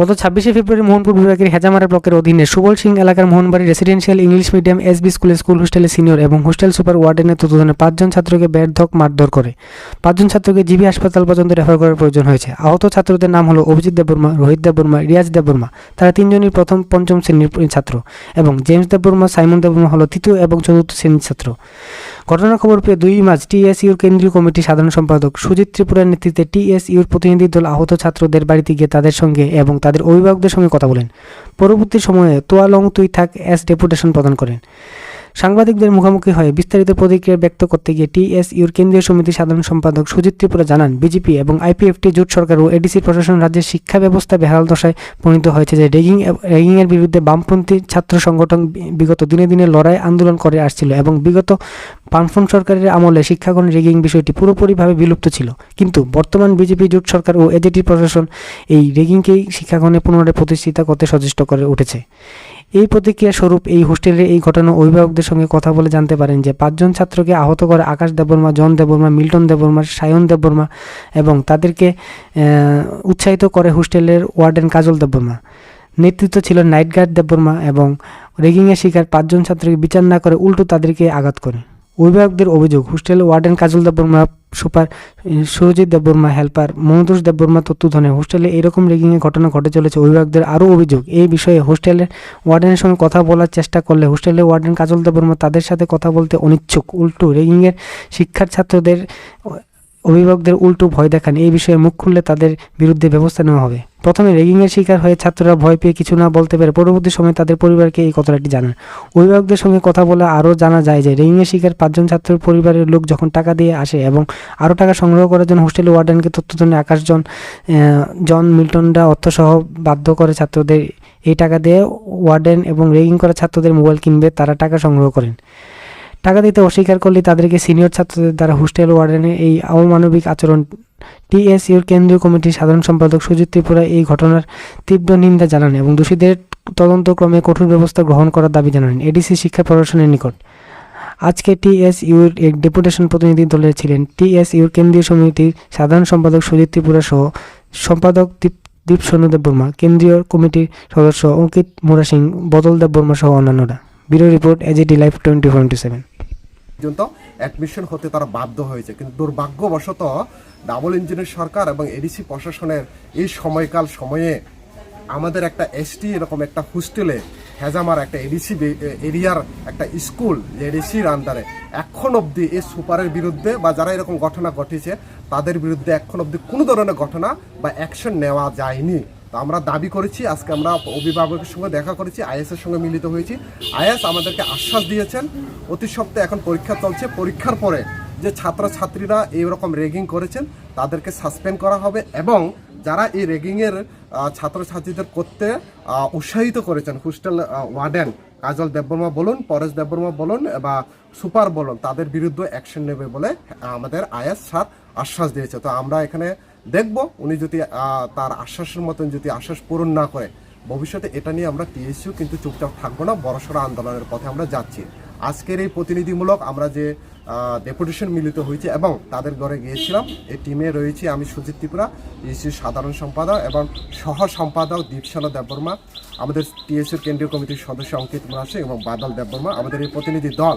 গত ছাব্বিশে ফেব্রুয়ারি মোহনপুর বিভাগের হেজামারা ব্লকের অধীনে সুবল সিং এলাকার Mohanbari residential English medium SB স্কুলের স্কুল হোস্টেলে সিনিয়র এবং হোস্টেল সুপার ওয়ার্ডেনের তত্ত্বাবধানে পাঁচজন ছাত্রকে বেধক মারধর করে। পাঁচজন ছাত্রকে জিবি হাসপাতাল পর্যন্ত রেফার করার প্রয়োজন হয়েছে। আহত ছাত্রদের নাম হলো অভিজিৎ দেববর্মা, রোহিত দেববর্মা, রিয়াজ দেববর্মা। তারা তিনজনই প্রথম পঞ্চম শ্রেণির ছাত্র এবং জেমস দেববর্মা, সাইমন দেববর্মা হলো তৃতীয় এবং চতুর্থ শ্রেণির ছাত্র। ঘটনার খবর পেয়ে দুই মার্চ টিএসইউর কেন্দ্রীয় কমিটি সাধারণ সম্পাদক সুজিত ত্রিপুরার নেতৃত্বে টিএসইউর প্রতিনিধি দল আহত ছাত্রদের বাড়িতে গিয়ে তাদের সঙ্গে এবং তাদের অভিভাবকদের সঙ্গে কথা বলেন। পরবর্তী সময়ে তোয়ালং তুই থাক এস ডেপুটেশন প্রদান করেন। সাংবাদিকদের মুখোমুখি হয়ে বিস্তারিত প্রতিক্রিয়া ব্যক্ত করতে গিয়ে টিএসইউর কেন্দ্রীয় সমিতির সাধারণ সম্পাদক সুজিত ত্রিপুরা জানান, বিজেপি এবং আইপিএফটি জোট সরকার ও এডিসি প্রশাসন রাজ্যের শিক্ষা ব্যবস্থা বেহাল দশায় পরিণত হয়েছে যে রেগিং রেগিংয়ের বিরুদ্ধে বামপন্থী ছাত্র সংগঠন বিগত দিনে দিনে লড়াই আন্দোলন করে আসছিল এবং বিগত বামফ্রন্ট সরকারের আমলে শিক্ষাগণ রেগিং বিষয়টি পুরোপুরিভাবে বিলুপ্ত ছিল। কিন্তু বর্তমান বিজেপি জোট সরকার ও এজেটি প্রশাসন এই রেগিংকেই শিক্ষাগণে পুনরায় প্রতিষ্ঠিত করতে সচেষ্ট করে উঠেছে। এই প্রতিক্রিয়া স্বরূপ এই হোস্টেলের এই ঘটনা অভিভাবকদের সঙ্গে কথা বলে জানতে পারেন যে পাঁচজন ছাত্রকে আহত করে আকাশ দেববর্মা, জন দেববর্মা, মিল্টন দেববর্মা, সায়ন দেববর্মা এবং তাদেরকে উৎসাহিত করে হোস্টেলের ওয়ার্ডেন কাজল দেববর্মা। নেতৃত্ব ছিল নাইট গার্ড দেববর্মা এবং রেগিংয়ের শিকার পাঁচজন ছাত্রকে বিচার না করে উল্টো তাদেরকে আঘাত করে। অভিভাবকদের অভিযোগ, hostel warden Kajal Debbarma super Surajit Debbarma helper Manodosh Debbarma তত্ত্বধনে হোস্টেলে এরকম রেগিংয়ের ঘটনা ঘটে চলেছে, অভিভাবকদের আরও অভিযোগ। এই বিষয়ে হোস্টেলের ওয়ার্ডেনের সঙ্গে কথা বলার চেষ্টা করলে হোস্টেলের ওয়ার্ডেন কাজল দেববর্মা তাদের সাথে কথা বলতে অনিচ্ছুক। উল্টো রেগিংয়ের শিক্ষার ছাত্রদের অভিভাবকদের উল্টো ভয় দেখান। এই বিষয়ে মুখ খুললে তাদের বিরুদ্ধে ব্যবস্থা নেওয়া হবে। প্রথমে রেগিংয়ের শিকার হয়ে ছাত্ররা ভয় পেয়ে কিছু না বলতে পারে পরবর্তী সময়ে তাদের পরিবারকে এই কথাটি জানান। অভিভাবকদের সঙ্গে কথা বলে আরও জানা যায় যে, রেগিংয়ের শিকার পাঁচজন ছাত্রের পরিবারের লোক যখন টাকা দিয়ে আসে এবং আরও টাকা সংগ্রহ করার জন্য হোস্টেলে ওয়ার্ডেনকে তথ্যজনে আকাশজন জন মিল্টনরা অর্থসহ বাধ্য করে ছাত্রদের এই টাকা দিয়ে ওয়ার্ডেন এবং রেগিং করা ছাত্রদের মোবাইল কিনবে, তারা টাকা সংগ্রহ করেন। টাকা দিতে অস্বীকার করলে তাদেরকে সিনিয়র ছাত্রদের দ্বারা হোস্টেল ওয়ার্ডেনে এই অমানবিক আচরণ। টিএসইউর কেন্দ্রীয় কমিটির সাধারণ সম্পাদক সুজিত ত্রিপুরা এই ঘটনার তীব্র নিন্দা জানান এবং দোষীদের তদন্তক্রমে কঠোর ব্যবস্থা গ্রহণ করার দাবি জানান এডিসি শিক্ষা প্রশাসনের নিকট। আজকে টিএসইউর এক ডেপুটেশন প্রতিনিধি দলের ছিলেন। টিএসইউর কেন্দ্রীয় সমিতির সাধারণ সম্পাদক সুজিত ত্রিপুরা সহ সম্পাদক দীপ দীপ সোনু দেববর্মা, কেন্দ্রীয় কমিটির সদস্য অঙ্কিত মুরা সিং বদল দেববর্মা সহ অন্যান্যরা। Bureau report AGT live twenty four seven. পর্যন্ত অ্যাডমিশন হতে তারা বাধ্য হয়েছে। কিন্তু দুর্ভাগ্যবশত ডাবল ইঞ্জিনের সরকার এবং এডিসি প্রশাসনের এই সময়কাল সময়ে আমাদের একটা এসটি এরকম একটা হোস্টেলে হেজামার একটা এডিসি এরিয়ার একটা স্কুল যে এডিসির আন্ডারে এখন অবধি এই সুপারের বিরুদ্ধে বা যারা এরকম ঘটনা ঘটেছে তাদের বিরুদ্ধে এখন অবধি কোনো ধরনের ঘটনা বা অ্যাকশন নেওয়া যায়নি। তো আমরা দাবি করেছি, আজকে আমরা অভিভাবকের সঙ্গে দেখা করেছি, আইএস এর সঙ্গে মিলিত হয়েছি। আইএস আমাদেরকে আশ্বাস দিয়েছেন, অতি সপ্তাহে এখন পরীক্ষা চলছে, পরীক্ষার পরে যে ছাত্রছাত্রীরা এইরকম রেগিং করেছেন, তাদেরকে সাসপেন্ড করা হবে এবং যারা এই রেগিংয়ের ছাত্রছাত্রীদের করতে উৎসাহিত করেছেন, হোস্টেল ওয়ার্ডেন কাজল দেববর্মা বলুন, পরেশ দেববর্মা বলুন বা সুপার বলুন, তাদের বিরুদ্ধে অ্যাকশন নেবে বলে আমাদের আয়াস স্যার আশ্বাস দিয়েছে। তো আমরা এখানে দেখব, উনি যদি তার আশ্বাসের মতন যদি আশ্বাস পূরণ না করে, ভবিষ্যতে এটা নিয়ে আমরা টিএসইউ কিন্তু চুপচাপ থাকব না, বড়সড় আন্দোলনের পথে আমরা যাচ্ছি। আজকের এই প্রতিনিধিমূলক আমরা যে ডেপুটেশন মিলিত হয়েছে এবং তাদের ঘরে গিয়েছিলাম, এই টিমে রয়েছে আমি সুজিত ত্রিপুরা টিএসইউর সাধারণ সম্পাদক এবং সহ সম্পাদক দীপশালা দেববর্মা, আমাদের টিএসইউর কেন্দ্রীয় কমিটির সদস্য অঙ্কিত মুরাসে এবং বাদল দেববর্মা, আমাদের এই প্রতিনিধি দল।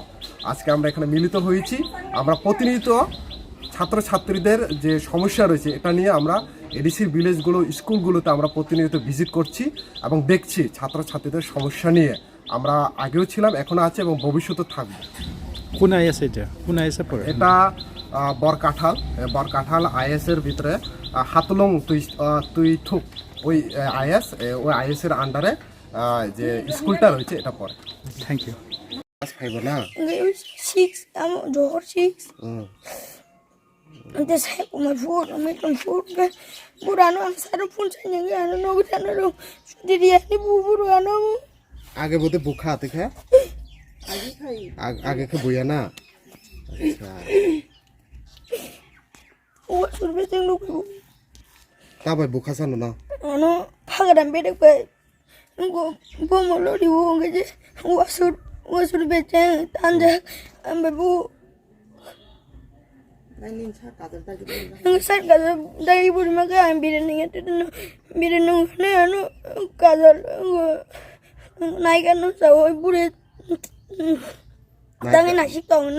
আজকে আমরা এখানে মিলিত হয়েছি, আমরা প্রতিনিধিত্ব ছাত্রছাত্রীদের যে সমস্যা রয়েছে এটা নিয়ে আমরা এডিসি ভিলেজগুলো স্কুলগুলোতে আমরা প্রতিনিয়ত ভিজিট করছি এবং দেখছি ছাত্রছাত্রীদের সমস্যা নিয়ে। আমরা আগেও ছিলাম এখনও আছে এবং ভবিষ্যতে থাকব। কোন আই আছে এটা? কোন আই পড়ে? এটা বরকাঠাল। বরকাঠাল আইএস এর ভিতরে হাতলং তুই তুই থুক ওই আইএস ওই আইএস এর আন্ডারে যে স্কুলটা রয়েছে এটা পড়ে। থ্যাংক ইউ ক্লাস ফাইভ না? Six, I'm door six. Hmm. And this heck with my food, I make them food. But I know I'm sad of punch and I don't know what I know. Did he any boo boo? I know. আগে বোধে বুখা হাতে খা আগে আগে খে বইয়া না আচ্ছা What should we think? Look, তারপর বুখা সানো না I know. Pagad and better way. Go, go, my lordy, won't get it. What should, what should be saying? Tanja, and the boo. Ang sar kaza dai buri maka ang birin nga tito no birin no na ano kaza nai kan no sa oi buri tangi na sik tong